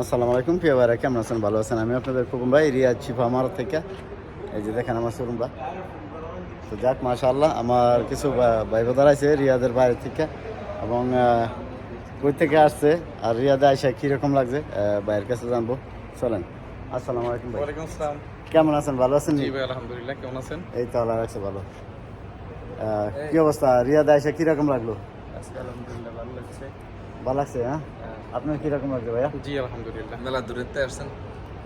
আসসালামু আলাইকুম প্রিয় ভাইরা কেমন আছেন? ভালো আছেন? আমি আপনাদের খুকুম ভাই রিয়াজ চিফ আমার থেকে। এই যে দেখেন আমার শোরুমটা তো যাক মাশাআল্লাহ আমার কিছু ভাই বোধার আছে রিয়াদের বাইরে থেকে। এবং কই থেকে আসছে? আর রিয়াদে আইসা কীরকম লাগছে? ভাইয়ের কাছে জানব। চলেন। আসসালামু আলাইকুম ভাই। ওয়ালাইকুম আসসালাম। কেমন আছেন? ভালো আছেন জি ভাই আলহামদুলিল্লাহ কেমন আছেন? এই তো আল্লাহ রাখছে ভালো। কি অবস্থা? রিয়াদে আইসা কীরকম লাগল? আলহামদুলিল্লাহ ভালো লাগছে। ভালো লাগছে হ্যাঁ? আপনার কীরকম লাগছে ভাইয়া? জি আলহামদুলিল্লাহ। মেলা দূরেতে আসছেন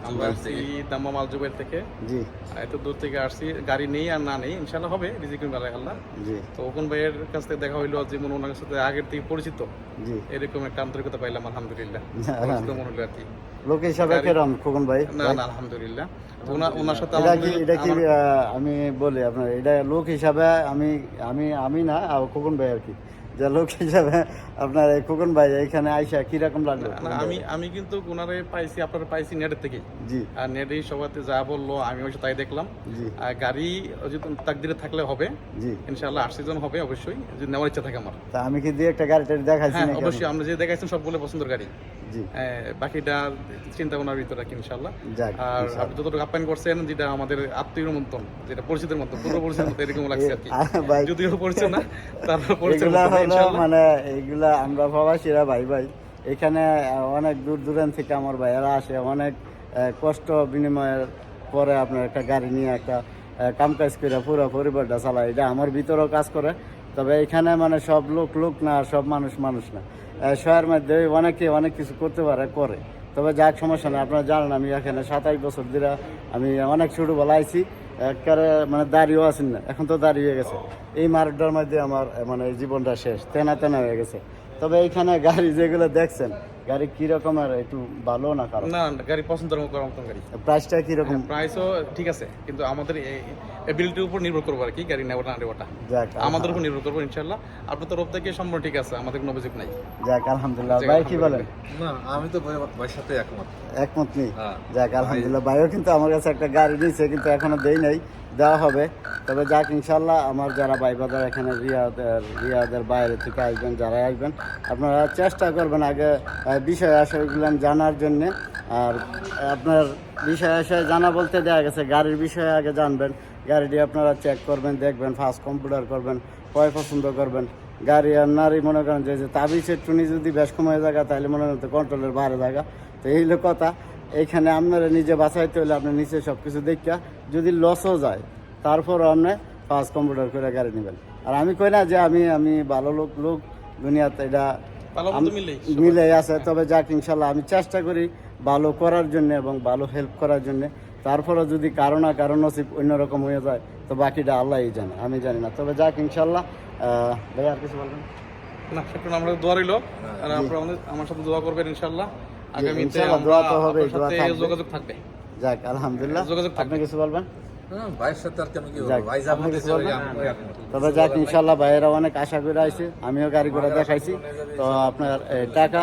আমরা আসছি দাম্মাম থেকে। জি। এত দূর থেকে আসছি গাড়ি নেই আর না নেই ইনশাল্লাহ হবে রিজিকুন বেলায় আল্লাহ। জি। তো ওখান ভাইয়ের কাছ থেকে দেখা হইল যে ওনার সাথে আগের থেকে পরিচিত। জি। এরকম একটা আন্তরিকতা পাইলাম আলহামদুলিল্লাহ। মনে হলো আর কি। লোক হিসাবে কেরম খোকন ভাই? না না আলহামদুলিল্লাহ। ওনার সাথে এটা কি এটা কি আমি বলি আপনার এটা লোক হিসাবে আমি আমি আমি না খোকন ভাই আর কি। যে লোক হিসাবে আপনার এই খোকন ভাই এখানে আইসা কীরকম লাগল? আমি আমি কিন্তু ওনারে পাইছি আপনারা পাইছি নেটের থেকেই জি। আর নেটে সবাতে যা বলল আমি অবশ্য তাই দেখলাম। জি। আর গাড়ি যদি তাকদিরে থাকলে হবে। জি। ইনশাআল্লাহ আশি জন হবে অবশ্যই যদি নেওয়ার ইচ্ছা থাকে আমার। তা আমি কি দিয়ে একটা গাড়ি টাড়ি দেখাইছি হ্যাঁ অবশ্যই আমরা যে দেখাইছেন সবগুলো পছন্দের গাড়ি। জি। বাকিটা চিন্তা ভাবনার ভিতরে রাখি ইনশাল্লাহ আর আপনি যতটুকু আপ্যায়ন করছেন যেটা আমাদের আত্মীয় মতন যেটা পরিচিতের মতো পূর্ব পরিচিতের মতো এরকম লাগছে আর কি। যদিও পরিচয় না তারপর এগুলা হলো মানে এগুলা আমরা প্রবাসীরা ভাই ভাই এখানে অনেক দূর দূরান্ত থেকে আমার ভাইয়েরা আসে অনেক কষ্ট বিনিময়ের পরে আপনার একটা গাড়ি নিয়ে একটা কাম কাজ করে পুরো পরিবারটা চালায়। এটা আমার ভিতরেও কাজ করে। তবে এখানে মানে সব লোক লোক না সব মানুষ মানুষ না। শহরের মধ্যে অনেকে অনেক কিছু করতে পারে করে। তবে যাক, সমস্যা নেই, আপনারা জানেন আমি এখানে সাতাশ বছর ধরে আমি অনেক ছোটোবেলা আইছি, একবারে মানে দাঁড়িয়েও আছেন না, এখন তো দাঁড়িয়ে গেছে। এই মারডার মধ্যে আমার মানে জীবনটা শেষ, তেনা তেনা হয়ে গেছে। তবে এখানে গাড়ি যেগুলো দেখছেন গাড়ি কি রকমের একটু ভালো না কারণ না না, গাড়ি পছন্দের মতো গাড়ি। প্রাইসটা কীরকম? প্রাইসও ঠিক আছে কিন্তু আমাদের এবিলিটির উপর নির্ভর করব আর কি গাড়ি নেওয়া না নেওয়াটা। যাক আমাদের উপর নির্ভর করব ইনশাল্লাহ আপনার তরফ থেকে সম্পূর্ণ ঠিক আছে আমাদের কোনো অভিযোগ নাই। যাক আলহামদুলিল্লাহ। ভাই কি বলেন? না আমি তো ভাই- ভাইয়ের সাথে একমত। একমত নেই? হ্যাঁ। যাক আলহামদুলিল্লাহ। ভাইও কিন্তু আমার কাছে একটা গাড়ি নিয়েছে কিন্তু এখনও দেই নাই। দেওয়া হবে। তবে যাক ইনশাল্লাহ আমার যারা ভাই বাজার এখানে রিয়াদের রিয়াদের বাইরে থেকে আসবেন, যারা আসবেন, আপনারা চেষ্টা করবেন আগে বিষয় আশয়গুলো জানার জন্যে। আর আপনার বিষয় আশয় জানা বলতে দেওয়া গেছে, গাড়ির বিষয়ে আগে জানবেন। গাড়িটি আপনারা চেক করবেন, দেখবেন ফার্স্ট কম্পিউটার করবেন, কয় পছন্দ করবেন। গাড়ি আর নারী মনে করেন যে তাবিজের টুনি যদি বেশ কমে জায়গা, তাহলে মনে করেন কন্ট্রোলের বাইরে জায়গা। তো এই হলো কথা। এইখানে আপনারা নিজে বাঁচাইতে হলে আপনি নিচে সব কিছু দেখা যদি লসও যায় তারপর আপনি ফার্স্ট কম্পিউটার করে গাড়ি নেবেন। আর আমি কই না যে আমি আমি ভালো লোক লোক দুনিয়াতে এটা মিলে আছে। তবে যাক ইনশাল্লাহ আমি চেষ্টা করি ভালো করার জন্য এবং ভালো হেল্প করার জন্য। তারপরে যদি কারও না কারও নসিব অন্যরকম হয়ে যায় তো বাকিটা আল্লাহই জানে আমি জানি না। তবে যাক ইনশাল্লাহ ভাই আর কিছু বলবেন? না সেটা আমরা দোয়া রইল। আর আপনারা আমার সাথে দোয়া করবেন ইনশাল্লাহ। আগামীতে দোয়া তো হবেই, দোয়া থাকবে। যোগাযোগ থাকবে। যাক আলহামদুলিল্লাহ। যোগাযোগ থাকবে। কিছু বলবেন? হ্যাঁ, তবে যাক ইনশাল্লাহ ভাইয়েরা অনেক আশা করে আইছে আমিও গাড়ি ঘোড়া দেখাইছি। তো আপনার টাকা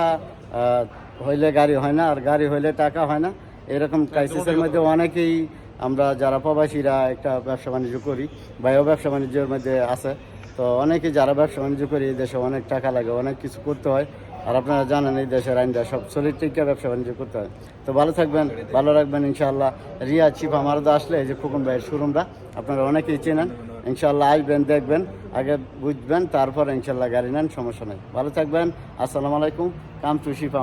হইলে গাড়ি হয় না আর গাড়ি হইলে টাকা হয় না। এরকম ক্রাইসিসের মধ্যে অনেকেই আমরা যারা প্রবাসীরা একটা ব্যবসা বাণিজ্য করি ভাইও ব্যবসা বাণিজ্যের মধ্যে আছে। তো অনেকেই যারা ব্যবসা বাণিজ্য করি এই দেশে অনেক টাকা লাগে, অনেক কিছু করতে হয়। আর আপনারা জানেন এই দেশের আইনটা সব সলিড টিকা ব্যবসা বাণিজ্য করতে হয়। তো ভালো থাকবেন, ভালো রাখবেন, ইনশাআল্লাহ। রিয়া চিফ আমারদা আসলে এই যে খুকুন ভাইয়ের শোরুমটা, আপনারা অনেকেই চেনেন। ইনশাল্লাহ আসবেন, দেখবেন, আগে বুঝবেন, তারপর ইনশাল্লাহ গাড়ি নেন, সমস্যা নেই। ভালো থাকবেন, আসসালামু আলাইকুম, কাম টু শিফা